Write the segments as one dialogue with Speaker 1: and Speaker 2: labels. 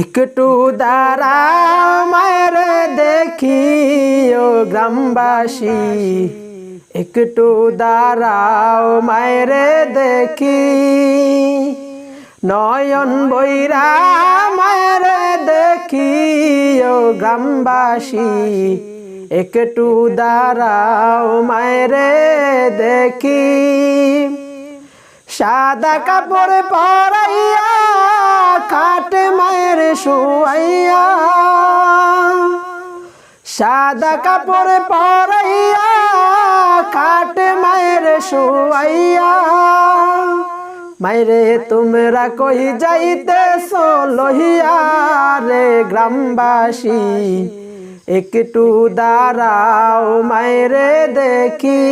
Speaker 1: একটু দাঁড়া মায়ের দেখি ও গ্রামবাসী। একটু দাঁড়াও মায়ের দেখি। নয়ন বৈরা মায়ের দেখি ও গ্রামবাসী। একটু দাঁড়াও মায়ের দেখি। সাদা কাপড় পরাইয়া শুয়াইয়া, সাদা কাপড় পরাইয়া, খাটে মায়ের শুয়াইয়া, মাইরে তোমরা কই যাইতে লহিয়া রে গ্রামবাসী? একটু দাঁড়াও মায়েরে দেখি।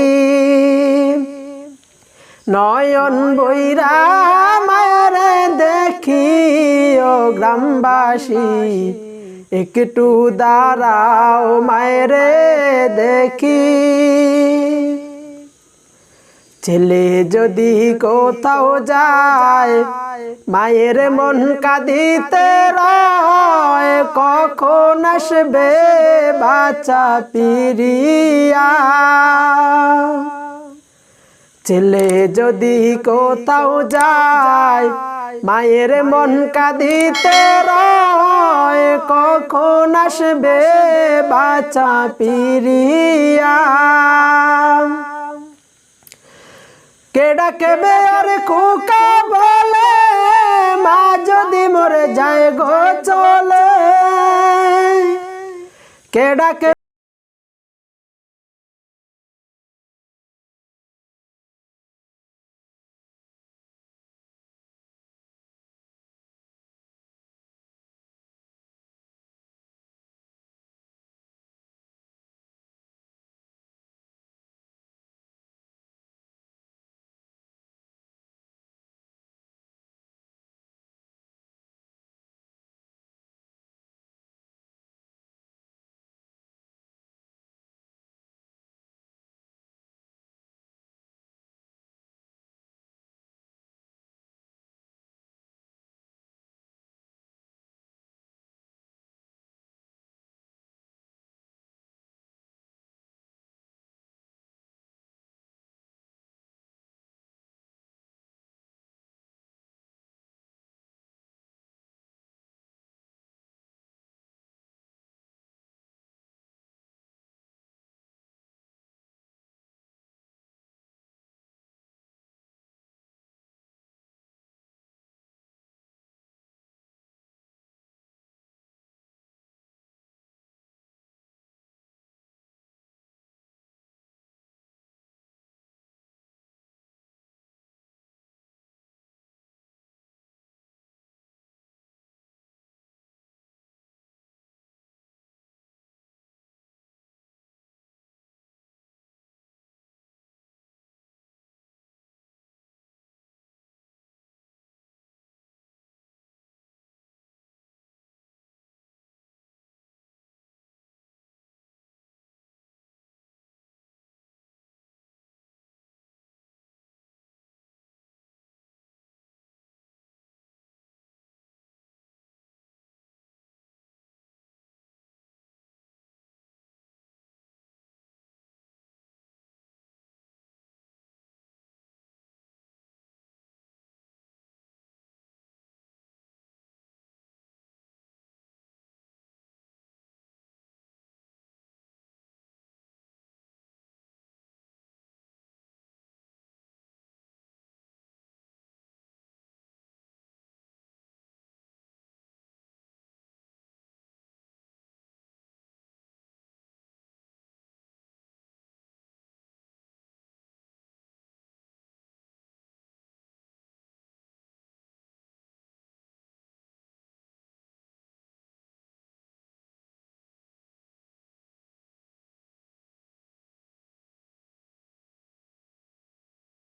Speaker 1: নয়ন বৈরা মায়ের গ্রামবাসী, একটু দাঁড়াও মায়ের দেখি। ছেলে যদি কোথাও যায়, মায়ের মন কাঁদিতে রয়, কখন আসবে বাচ্চা পিরিয়া? ছেলে যদি কোথাও যায় মায়ের মন কাঁদিতে রয়, কখন আসবে বাচ্চা পিরিয়া? কেডা কেবে আর বলে, মা যদি মরে যায় গো চলে। কেডা কে